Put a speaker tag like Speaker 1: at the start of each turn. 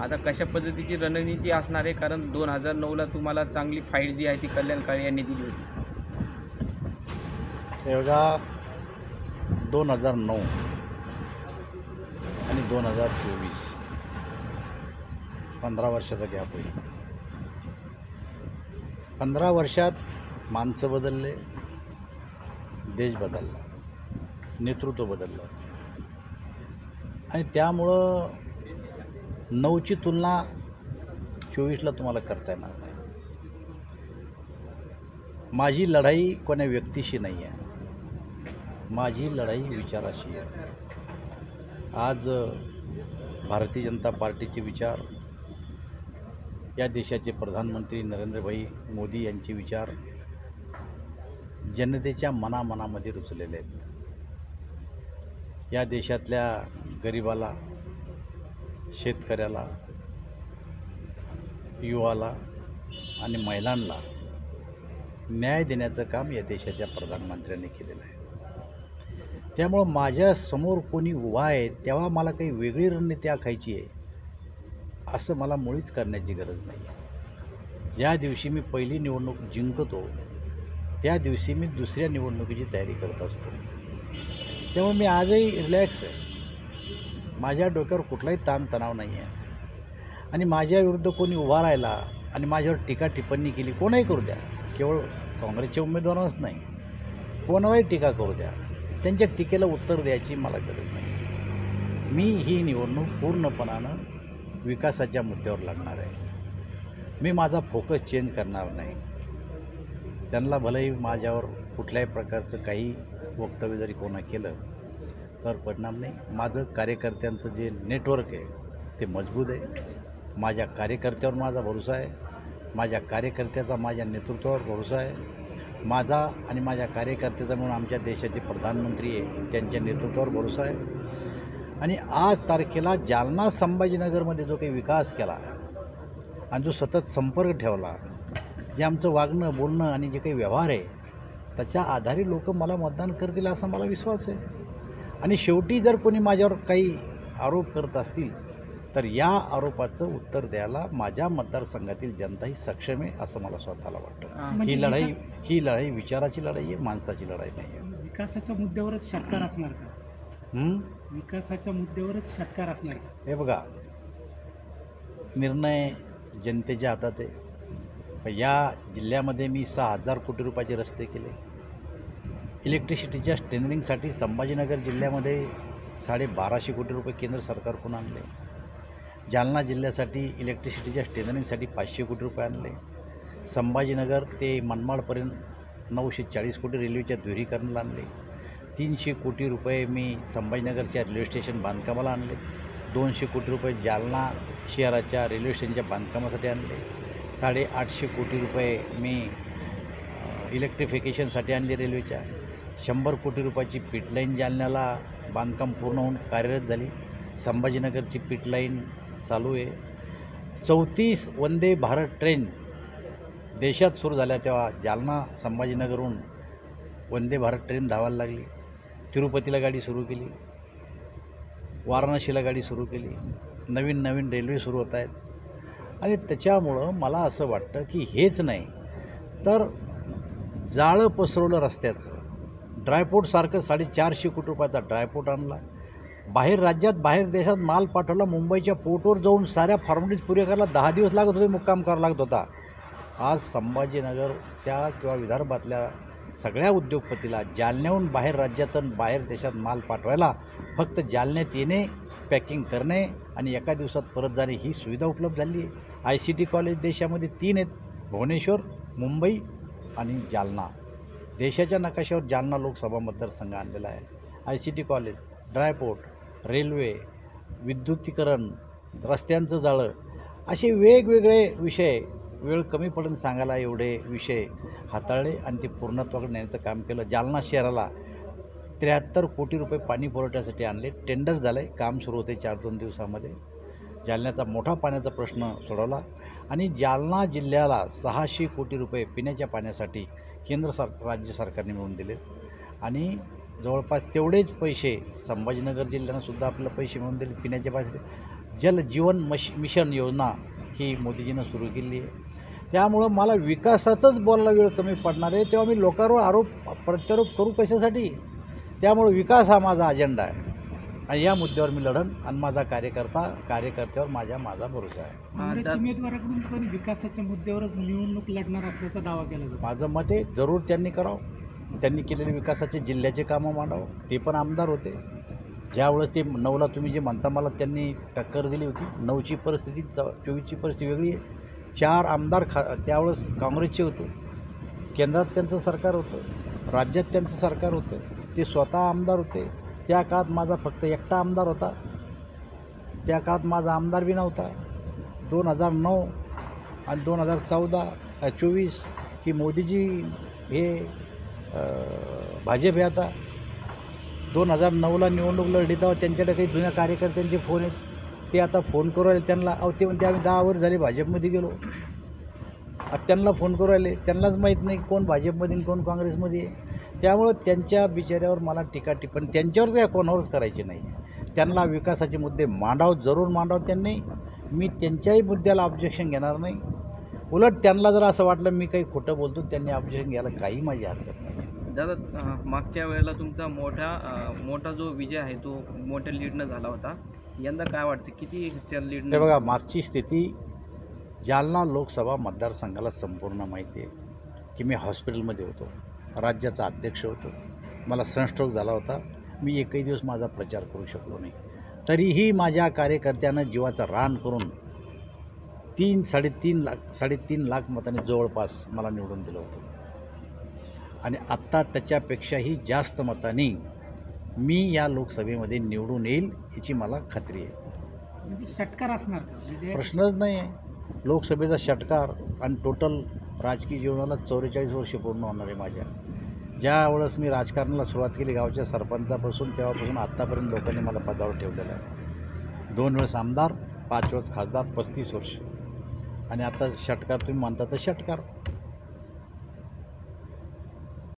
Speaker 1: आता कशा पद्धतीची रणनीती असणार आहे? कारण दोन हजार नऊला तुम्हाला चांगली फाईट जी आहे ती कल्याण काळे यांनी दिली होती.
Speaker 2: तेव्हा दोन हजार नऊ आणि दोन हजार चोवीस. पंधरा वर्षाचा गॅप होईल. पंधरा वर्षात माणसं बदलले देश बदलला नेतृत्व बदललं. आणि त्यामुळं नऊची तुलना चोवीसला तुम्हाला करता येणार नाही. माझी लढाई कोण्या व्यक्तीशी नाही आहे माझी लढाई विचाराशी आहे. आज भारतीय जनता पार्टीचे विचार या देशाचे प्रधानमंत्री नरेंद्रभाई मोदी यांचे विचार जनतेच्या मनामनामध्ये रुचलेले आहेत. या देशातल्या गरिबाला शेतकऱ्याला युवाला आणि महिलांना न्याय देण्याचं काम या देशाच्या प्रधानमंत्र्यांनी केलेलं आहे. त्यामुळं माझ्यासमोर कोणी उभा आहे तेव्हा मला काही वेगळी रणनीती आखायची आहे असं मला मुळीच करण्याची गरज नाही आहे. ज्या दिवशी मी पहिली निवडणूक जिंकतो त्या दिवशी मी दुसऱ्या निवडणुकीची तयारी करत असतो. त्यामुळे मी आजही रिलॅक्स आहे. माझ्या डोक्यावर कुठलाही ताणतणाव नाही आहे. आणि माझ्या विरुद्ध कोणी उभा राहिला आणि माझ्यावर टीका टिप्पणी केली कोणाही करू द्या. केवळ काँग्रेसच्या उमेदवारांनाच नाही. कोणालाही टीका करू द्या. त्यांच्या टीकेला उत्तर द्यायची मला गरज नाही. मी ही निवडणूक पूर्णपणानं विकासाच्या मुद्द्यावर लागणार आहे. मी माझा फोकस चेंज करणार नाही. त्यांना भलेही माझ्यावर कुठल्याही प्रकारचं काही वक्तव्य जरी कोणा केलं तर परिणाम नाही. माझं कार्यकर्त्यांचं जे नेटवर्क आहे ते मजबूत आहे. माझ्या कार्यकर्त्यावर माझा भरोसा आहे. माझ्या कार्यकर्त्याचा माझ्या नेतृत्वावर भरोसा आहे. माझा आणि माझ्या कार्यकर्त्याचा म्हणून आमच्या देशाचे प्रधानमंत्री आहे त्यांच्या नेतृत्वावर भरोसा आहे. आणि आज तारखेला जालना संभाजीनगरमध्ये जो काही विकास केला आणि जो सतत संपर्क ठेवला जे आमचं वागणं बोलणं आणि जे काही व्यवहार आहे त्याच्या आधारे लोक मला मतदान करतील असा मला विश्वास आहे. आणि शेवटी जर कोणी माझ्यावर काही आरोप करत असतील तर या आरोपाचं उत्तर द्यायला माझ्या मतदारसंघातील जनता ही सक्षम आहे असं मला स्वतःला वाटतं. ही. लढाई ही लढाई विचाराची लढाई आहे माणसाची लढाई नाही आहे.
Speaker 3: विकासाच्या मुद्द्यावरच षटकार असणार का? विकासाच्या मुद्द्यावरच षटकार असणार का?
Speaker 2: हे बघा निर्णय जनतेच्या हातात आहे. या जिल्ह्यामध्ये मी सहा हजार कोटी रुपयाचे रस्ते केले. इलेक्ट्रिसिटीच्या स्ट्रेंथनिंगसाठी संभाजीनगर जिल्ह्यामध्ये साडेबाराशे कोटी रुपये केंद्र सरकारकडून आणले. जालना जिल्ह्यासाठी इलेक्ट्रिसिटीच्या स्ट्रेंथनिंगसाठी पाचशे कोटी रुपये आणले. संभाजीनगर ते मनमाडपर्यंत नऊशे चाळीस कोटी रेल्वेच्या दुरीकरणाला आणले. तीनशे कोटी रुपये मी संभाजीनगरच्या रेल्वे स्टेशन बांधकामाला आणले. दोनशे कोटी रुपये जालना शहराच्या रेल्वे स्टेशनच्या बांधकामासाठी आणले. साडेआठशे कोटी रुपये मी इलेक्ट्रिफिकेशनसाठी आणले रेल्वेच्या. शंभर कोटी रुपयाची पिटलाईन जालन्याला बांधकाम पूर्ण होऊन कार्यरत झाली. संभाजीनगरची पिटलाईन चालू आहे. चौतीस वंदे भारत ट्रेन देशात सुरू झाल्या तेव्हा जालना संभाजीनगरहून वंदे भारत ट्रेन धावायला लागली. तिरुपतीला गाडी सुरू केली. वाराणसीला गाडी सुरू केली. नवीन नवीन रेल्वे सुरू होत आहेत. आणि त्याच्यामुळं मला असं वाटतं की हेच नाही तर जाळं पसरवलं रस्त्याचं. ड्रायपोर्टसारखं साडेचारशे कोटी रुपयाचा ड्रायपोर्ट आणला. बाहेर राज्यात बाहेर देशात माल पाठवला. मुंबईच्या पोर्टवर जाऊन साऱ्या फॉर्मॅलिटीज पुऱ्या करायला दहा दिवस लागत होते मुक्काम करावा लागत होता. आज संभाजीनगरच्या किंवा विदर्भातल्या सगळ्या उद्योगपतीला जालन्याहून बाहेर राज्यातून बाहेर देशात माल पाठवायला फक्त जालन्यात येणे पॅकिंग करणे आणि एका दिवसात परत जाणे ही सुविधा उपलब्ध झाली आहे. आय सी टी कॉलेज देशामध्ये तीन आहेत. भुवनेश्वर मुंबई आणि जालना. देशाच्या नकाशावर जालना लोकसभा मतदारसंघ आणलेला आहे. I C T college dry port railway विद्युतीकरण रस्त्यांचं जाळं असे वेगवेगळे विषय वेळ कमी पडून सांगायला एवढे विषय हाताळले आणि ते पूर्णत्वाकडे नेण्याचं काम केलं. जालना शहराला त्र्याहत्तर कोटी रुपये पाणी पुरवठ्यासाठी आणले. टेंडर झालं आहे काम सुरू होते चार दोन दिवसामध्ये. जालन्याचा मोठा पाण्याचा प्रश्न सोडवला. आणि जालना जिल्ह्याला सहाशे कोटी रुपये पिण्याच्या पाण्यासाठी केंद्र सर राज्य सरकारने मिळवून दिले. आणि जवळपास तेवढेच पैसे संभाजीनगर जिल्ह्यानंसुद्धा आपल्याला पैसे मिळवून दिले पिण्याच्या पाण्यासाठी. जल जीवन मश मिशन योजना ही मोदीजीनं सुरू केली आहे. त्यामुळं मला विकासाचंच बोलायला वेळ कमी पडणार आहे. तेव्हा मी लोकांवर आरोप प्रत्यारोप करू कशासाठी? त्यामुळं विकास हा माझा अजेंडा आहे. आणि या मुद्द्यावर मी लढन आणि माझा कार्यकर्ता कार्यकर्त्यावर माझ्या माझा भरोसा आहे.
Speaker 3: काँग्रेस उमेदवाराकडून पण विकासाच्या मुद्द्यावरच निवडणूक लढणार असल्याचा दावा केला जातो.
Speaker 2: माझं मत आहे जरूर त्यांनी करावं. त्यांनी केलेले विकासाचे जिल्ह्याचे कामं मांडावं. ते पण आमदार होते. ज्यावेळेस ते नऊला तुम्ही जे म्हणता मला त्यांनी टक्कर दिली होती. नऊची परिस्थिती च चोवीसची परिस्थिती वेगळी आहे. चार आमदार खा त्यावेळेस काँग्रेसचे होते. केंद्रात त्यांचं सरकार होतं. राज्यात त्यांचं सरकार होतं. ते स्वतः आमदार होते. त्या काळात माझा फक्त एकटा आमदार होता. त्या काळात माझा आमदार बी नव्हता. दोन हजार नऊ आणि दोन हजार चौदा चोवीस की मोदीजी हे भाजप हे आता दोन हजार नऊला निवडणूक लढली तेव्हा त्यांच्याकडे काही जुन्या कार्यकर्त्यांचे फोन आहेत. ते आता फोन करू राहिले. त्यांना अहो ते म्हणते आम्ही दहा वर्ष झाले भाजपमध्ये गेलो. त्यांना फोन करू राहिले. त्यांनाच माहीत नाही कोण भाजपमध्ये कोण काँग्रेसमध्ये आहे. त्यामुळं त्यांच्या बिचाऱ्यावर मला टीका टिप्पणी त्यांच्यावरच काय कोणावरच करायची नाही. त्यांना विकासाचे मुद्दे मांडाव जरूर मांडाव त्यांनी. मी त्यांच्याही मुद्द्याला ऑब्जेक्शन घेणार नाही. उलट त्यांना जर असं वाटलं मी काही खोटं बोलतो त्यांनी ऑब्जेक्शन घ्यायला काही माझी हरकत नाही.
Speaker 1: दादा मागच्या वेळेला तुमचा मोठा मोठा जो विजय आहे तो मोठ्या लीडनं झाला होता. यंदा काय वाटतं? किती त्या लीडनं
Speaker 2: बघा मागची स्थिती जालना लोकसभा मतदारसंघाला संपूर्ण माहिती आहे की मी हॉस्पिटलमध्ये होतो. राज्याचा अध्यक्ष होतो. मला सनस्ट्रोक झाला होता. मी एकही दिवस माझा प्रचार करू शकलो नाही. तरीही माझ्या कार्यकर्त्यानं जीवाचं रान करून तीन साडेतीन लाख साडेतीन लाख मतांनी जवळपास मला निवडून दिलं होतं. आणि आत्ता त्याच्यापेक्षाही जास्त मतांनी मी या लोकसभेमध्ये निवडून येईल याची मला खात्री आहे.
Speaker 3: म्हणजे षटकार असणार म्हणजे
Speaker 2: प्रश्नच नाही आहे. लोकसभेचा षटकार आणि टोटल राजकीय जीवनाला चौवेचाळीस वर्षे पूर्ण होणार आहे माझ्या. ज्या वेळेस मी राजकारणाला सुरुवात केली गावच्या सरपंचापासून तेव्हापासून आत्तापर्यंत लोकांनी मला पदावर ठेवलेलं आहे. दोन वेळेस आमदार पाच वेळेस खासदार पस्तीस वर्ष. आणि आता षटकार तुम्ही म्हणता तर षटकार.